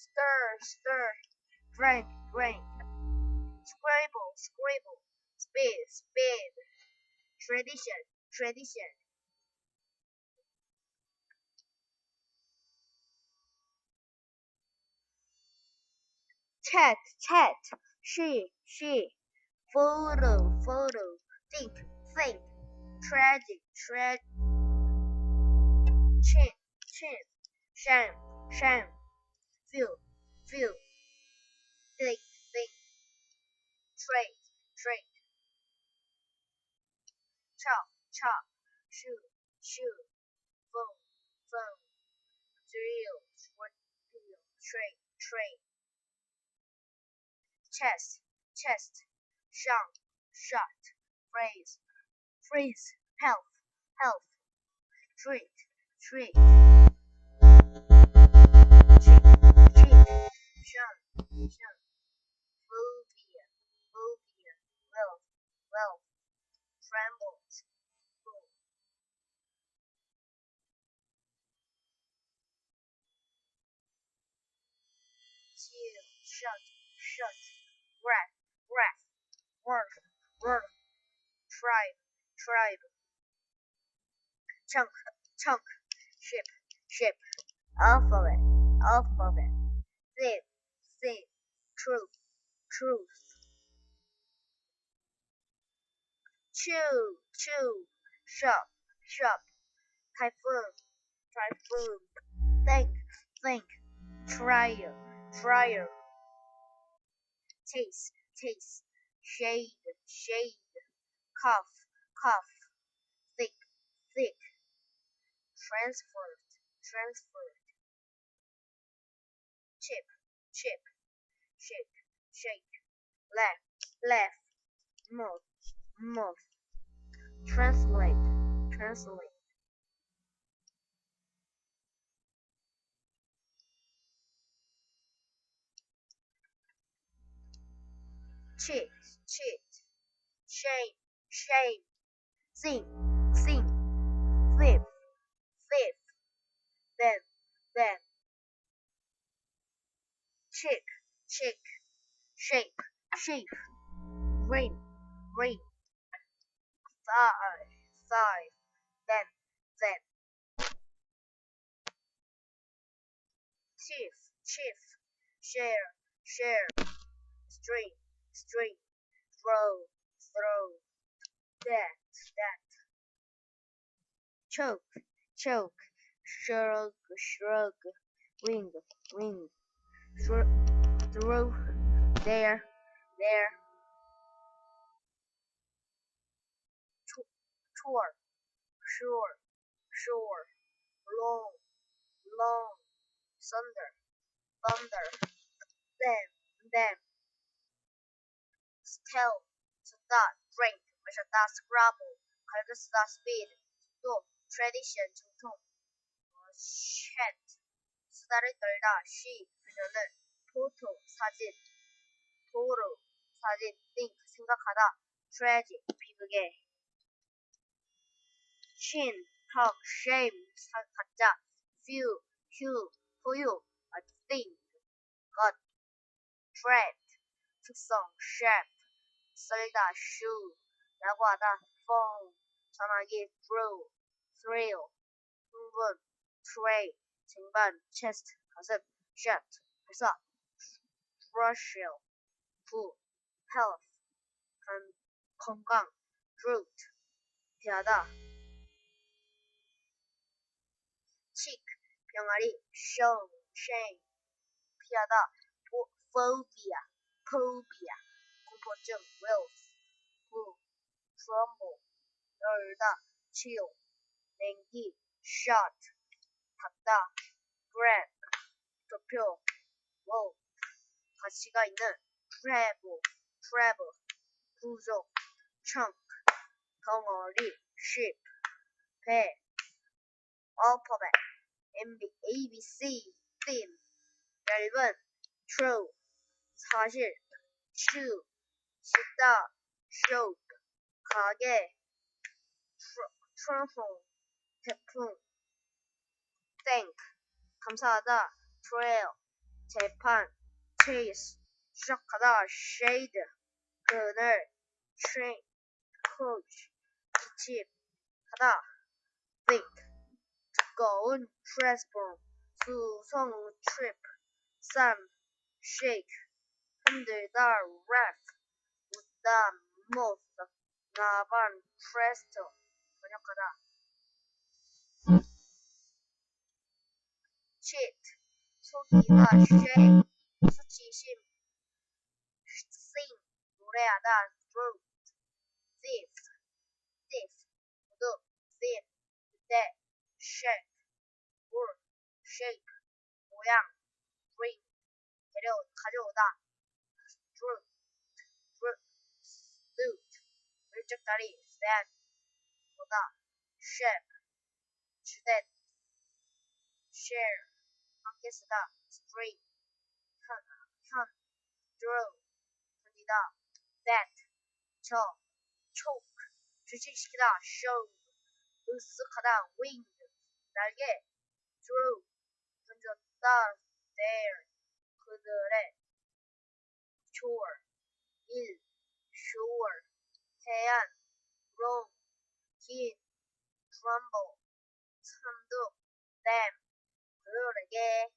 stir, stir, drink, drink, scribble, scribble, speed, speed, tradition, tradition. Chat, chat, she, she, photo, photo, think, think, tragic, tragic, chin, chin, shame, shame, feel, feel, think, think, trade, trade, chop, chop, shoot, shoot, phone, phone, drill, drill, trade, trade, chest, chest, shot, shot, phrase, freeze, health, health, treat, treat, chill, shut, shut, breath, breath, work, work, tribe, tribe, chunk, chunk, ship, ship, alphabet, alphabet, thief, thief, truth, truth, chew, chew, shop, shop, typhoon, typhoon, think, think, trial, trial, taste, taste, shade, shade, cough, cough, thick, thick, transferred, transferred, chip, chip, shake, shake, left, left, move, move, translate, translate. Cheat, cheat, shame, shame, sing, sing, thief, thief, then, then, chick, chick, shape, shape, ring, ring, thigh, thigh, then, then, chief, chief, share, share, string, string, throw, throw, that, that, choke, choke, shrug, shrug, wing, wing, throw, throw, there, there, Tour, sure, sure, long, long, thunder, thunder, then, then, still, start, drink, 마셨다, scrabble, 갈그스다, speed, 또, tradition, 전통, 어, chat, 수다를 떨다, she, 그녀는, photo, 사진, 도로, 사진, think, 생각하다, tragic, 비극에, chin, talk, shame, 사, 가짜, feel, hue, 포유, a thing, got, dread, 특성, shape, 썰다, shoe, 야구하다, phone, 전화기, throw, thrill, 흥분, tray, 쟁반, chest, 가슴, shut, 발사, crucial, 부, health, 건, 건강, root, 피하다, cheek, 병아리, show, shame, 피하다, 보, phobia, phobia, 공포증, wealth, 부, tremble, 열다, chill, 냉기, shot, 닫다, grab, 도표, wow, 가치가 있는, travel, travel, 구조, chunk, 덩어리, ship, 배, alphabet, MB, ABC, theme, 얇은, true, 사실, 식당, 쇼크, 가게, 트럼폰, 태풍, 땡크, 감사하다, 트레일, 재판, 체이스, 추적하다, 쉐이드, 그늘, 트레인, 코치, 기침, 하다, think, 두꺼운, 트랜스폼, 수성, trip, 쌈, shake, 흔들다, 랩, 웃다, mouth, 나반, presto, 번역하다. cheat, 속이다, shame, 수치심, sing, 노래하다, throat, thief, thief, 도둑, thin, 그때, shake, work, shape, 모양, bring, 데려, 가져오다, droop, 적다리, stand, 보다, shape, 주된, share, 함께 쓰다, spray, 현, 현, draw, 던지다, that, 저, choke, 주식시키다, show, 으쓱하다, wing, 날개, draw, 던졌다, there, 그들의, chore, 일, sure, 태안, 롱, 긴, crumble, 참둑, 램, 그르르게,